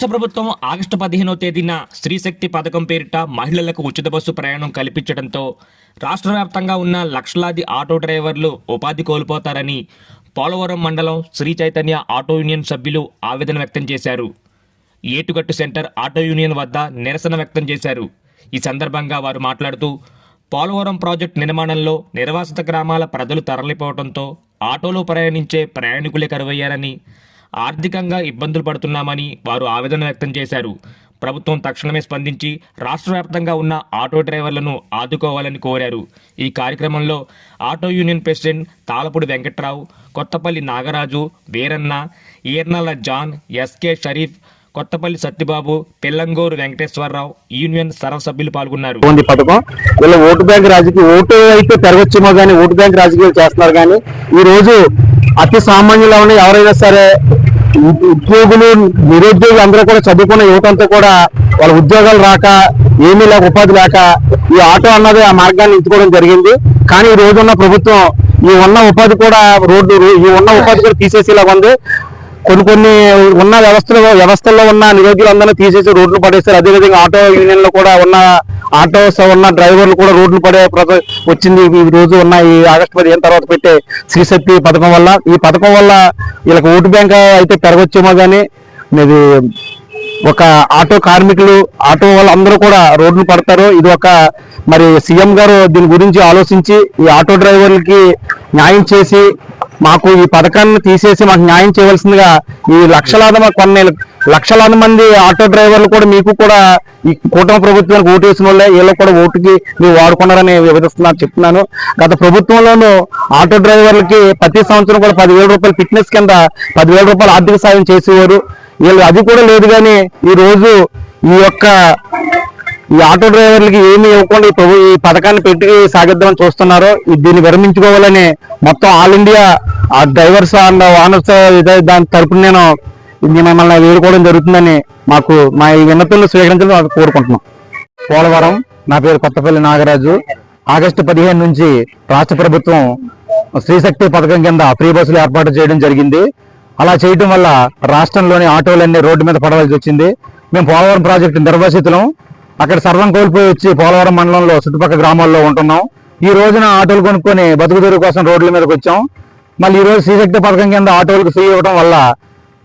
రాష్ట్ర ప్రభుత్వం ఆగస్టు పదిహేనో తేదీన స్త్రీశక్తి పథకం పేరిట మహిళలకు ఉచిత బస్సు ప్రయాణం కల్పించడంతో రాష్ట్ర వ్యాప్తంగా ఉన్న లక్షలాది ఆటో డ్రైవర్లు ఉపాధి కోల్పోతారని పోలవరం మండలం శ్రీ చైతన్య ఆటో యూనియన్ సభ్యులు ఆవేదన వ్యక్తం చేశారు. ఏటుగట్టు సెంటర్ ఆటో యూనియన్ వద్ద నిరసన వ్యక్తం చేశారు. ఈ సందర్భంగా వారు మాట్లాడుతూ పోలవరం ప్రాజెక్టు నిర్మాణంలో నిర్వాసిత గ్రామాల ప్రజలు తరలిపోవడంతో ఆటోలో ప్రయాణించే ప్రయాణికులే కరువయ్యారని ఆర్థికంగా ఇబ్బందులు పడుతున్నామని వారు ఆవేదన వ్యక్తం చేశారు. ప్రభుత్వం తక్షణమే స్పందించి రాష్ట్ర వ్యాప్తంగా ఉన్న ఆటో డ్రైవర్లను ఆదుకోవాలని కోరారు. ఈ కార్యక్రమంలో auto union president Talapudi Venkatrao Kothapalli Nagaraju Veeranna Eernala John SK Sharif Kothapalli Satyababu Pillangoru Venkateswararao union సర్వసభ్యులు పాల్గొన్నారు. పథకం. వీళ్ళ ఓటు బ్యాంక్ రాజకీయ ఓటు అయితే పెరగచ్చేమో కానీ ఓటు బ్యాంక్ రాజకీయాలు చేస్తున్నారు కానీ ఈ రోజు అతి సామాన్యులు ఎవరైనా సరే ఉద్యోగులు నిరుద్యోగులు అందరూ కూడా చదువుకున్న యువతంతా కూడా వాళ్ళ ఉద్యోగాలు రాక ఏమీ లేక ఉపాధి లేక ఈ ఆటో అన్నది ఆ మార్గాన్ని ఎంచుకోవడం జరిగింది. కానీ ఈ రోజున్న ప్రభుత్వం ఈ ఉన్న ఉపాధి కూడా రోడ్డు ఈ ఉన్న ఉపాధి కూడా తీసేసేలాగా ఉంది. కొన్ని కొన్ని ఉన్న వ్యవస్థలో వ్యవస్థల్లో ఉన్న నిరుద్యోగులందరినీ తీసేసి రోడ్లు పడేస్తారు. అదేవిధంగా ఆటో యూనియన్లో కూడా ఉన్న ఆటోస్ ఉన్న డ్రైవర్లు కూడా రోడ్లు పడే వచ్చింది. ఈ రోజు ఉన్న ఈ ఆగస్టు పదిహేను తర్వాత పెట్టే శ్రీశక్తి పథకం వల్ల. ఈ పథకం వల్ల వీళ్ళకి ఓటు బ్యాంక్ అయితే పెరగొచ్చేమో కానీ ఇది ఒక ఆటో కార్మికులు ఆటో వాళ్ళందరూ కూడా రోడ్లు పడతారు. ఇది ఒక మరి సీఎం గారు దీని గురించి ఆలోచించి ఈ ఆటో డ్రైవర్లకి న్యాయం చేసి మాకు ఈ పథకాన్ని తీసేసి మాకు న్యాయం చేయవలసిందిగా ఈ లక్షలాది కొన్ని లక్షలాది మంది ఆటో డ్రైవర్లు కూడా మీకు కూడా ఈ కూటమి ప్రభుత్వానికి ఓటు వేసిన వాళ్ళే వీళ్ళు కూడా ఓటుకి మీరు వాడుకున్నారని వివరిస్తున్నారు చెప్తున్నాను. గత ప్రభుత్వంలోనూ ఆటో డ్రైవర్లకి ప్రతి సంవత్సరం కూడా పదివేల రూపాయలు ఫిట్నెస్ కింద పదివేల రూపాయలు ఆర్థిక సాయం చేసేవారు. వీళ్ళు అది కూడా లేదు కానీ ఈ రోజు ఈ యొక్క ఈ ఆటో డ్రైవర్లకి ఏమి ఇవ్వకుండా ఈ ప్రభు ఈ పథకాన్ని పెట్టి సాగిద్దామని చూస్తున్నారో దీన్ని విరమించుకోవాలని మొత్తం ఆల్ ఇండియా ఆ డ్రైవర్స్ అండ్ ఓనర్స్ దాని తరపున నేను మిమ్మల్ని వేడుకోవడం జరుగుతుందని మాకు మా ఈ విన్నతులను స్వీకరించాలని కోరుకుంటున్నాం. పోలవరం నా పేరు కొత్తపల్లి నాగరాజు. ఆగస్టు పదిహేను నుంచి రాష్ట్ర ప్రభుత్వం స్త్రీశక్తి పథకం కింద ఫ్రీ బస్సులు ఏర్పాటు చేయడం జరిగింది. అలా చేయడం వల్ల రాష్ట్రంలోని ఆటోలన్నీ రోడ్డు మీద పడవలసి వచ్చింది. మేము పోలవరం ప్రాజెక్టు నిర్వసితులం అక్కడ సర్వం కోల్పోయి వచ్చి పోలవరం మండలంలో చుట్టుపక్కల గ్రామాల్లో ఉంటున్నాం. ఈ రోజున ఆటోలు కొనుక్కొని బతుకు కోసం రోడ్ల మీదకి వచ్చాం. మళ్ళీ ఈ రోజు శ్రీశక్తి పథకం కింద ఆటోలకు ఫ్రీ ఇవ్వడం వల్ల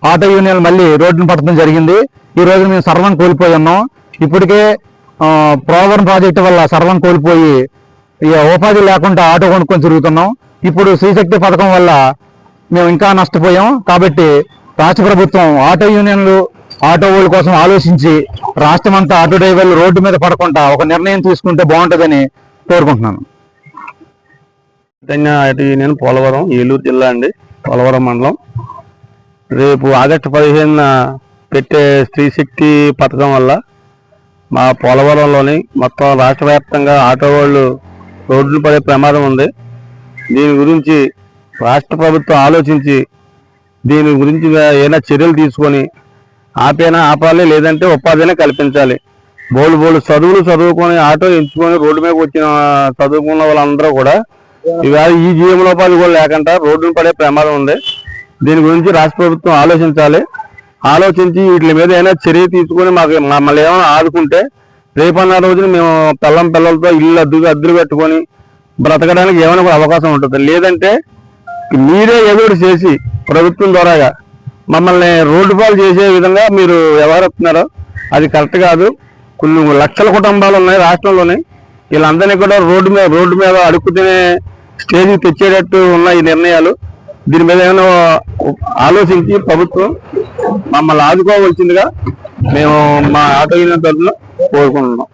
ఆటో యూనియన్ మళ్ళీ రోడ్డును పట్టడం జరిగింది. ఈ రోజు మేము సర్వం కోల్పోయి ఉన్నాం. ఇప్పటికే పోలవరం ప్రాజెక్టు వల్ల సర్వం కోల్పోయి ఇక ఉపాధి లేకుండా ఆటో కొనుక్కొని తిరుగుతున్నాం. ఇప్పుడు శ్రీశక్తి పథకం వల్ల మేము ఇంకా నష్టపోయాం. కాబట్టి రాష్ట్ర ప్రభుత్వం ఆటో యూనియన్లు ఆటో వాళ్ళ కోసం ఆలోచించి రాష్ట్రం అంతా ఆటో డ్రైవర్లు రోడ్డు మీద పడకుండా ఒక నిర్ణయం తీసుకుంటే బాగుంటుందని కోరుకుంటున్నాను. నేను యూనియన్ పోలవరం ఏలూరు జిల్లా అండి పోలవరం మండలం. రేపు ఆగస్టు పదిహేనున పెట్టే స్త్రీశక్తి పథకం వల్ల మా పోలవరంలోని మొత్తం రాష్ట్ర వ్యాప్తంగా ఆటో వాళ్ళు రోడ్లు పడే ప్రమాదం ఉంది. దీని గురించి రాష్ట్ర ప్రభుత్వం ఆలోచించి దీని గురించి ఏదైనా చర్యలు తీసుకొని ఆపేనా ఆపాలి లేదంటే ఉపాధినే కల్పించాలి. బోలు బోలు చదువులు చదువుకొని ఆటో ఎంచుకొని రోడ్డు మీద వచ్చిన చదువుకున్న వాళ్ళందరూ కూడా ఇవాళ ఈ జీవనోపాధి కూడా లేకుండా రోడ్డును పడే ప్రమాదం ఉంది. దీని గురించి రాష్ట్ర ప్రభుత్వం ఆలోచించాలి. ఆలోచించి వీటి మీద ఏమైనా చర్య తీసుకొని మాకు మమ్మల్ని ఏమైనా ఆదుకుంటే రేపన్న రోజున మేము పిల్లం పిల్లలతో ఇల్లు అద్దు అద్దెలు పెట్టుకొని బ్రతకడానికి ఏమైనా అవకాశం ఉంటుంది. లేదంటే మీరే ఎదురు చేసి ప్రభుత్వం ద్వారాగా మమ్మల్ని రోడ్డు పాలు చేసే విధంగా మీరు వ్యవహరిస్తున్నారో అది కరెక్ట్ కాదు. కొన్ని లక్షల కుటుంబాలు ఉన్నాయి రాష్ట్రంలోనే. వీళ్ళందరినీ కూడా రోడ్డు మీద రోడ్డు మీద అడుక్కు స్టేజ్కి తెచ్చేటట్టు ఉన్న ఈ నిర్ణయాలు. దీని మీద ఏమైనా ఆలోచించి ప్రభుత్వం మమ్మల్ని ఆదుకోవాల్సిందిగా మేము మా ఆటో యూనియన్ తరఫున కోరుకుంటున్నాం.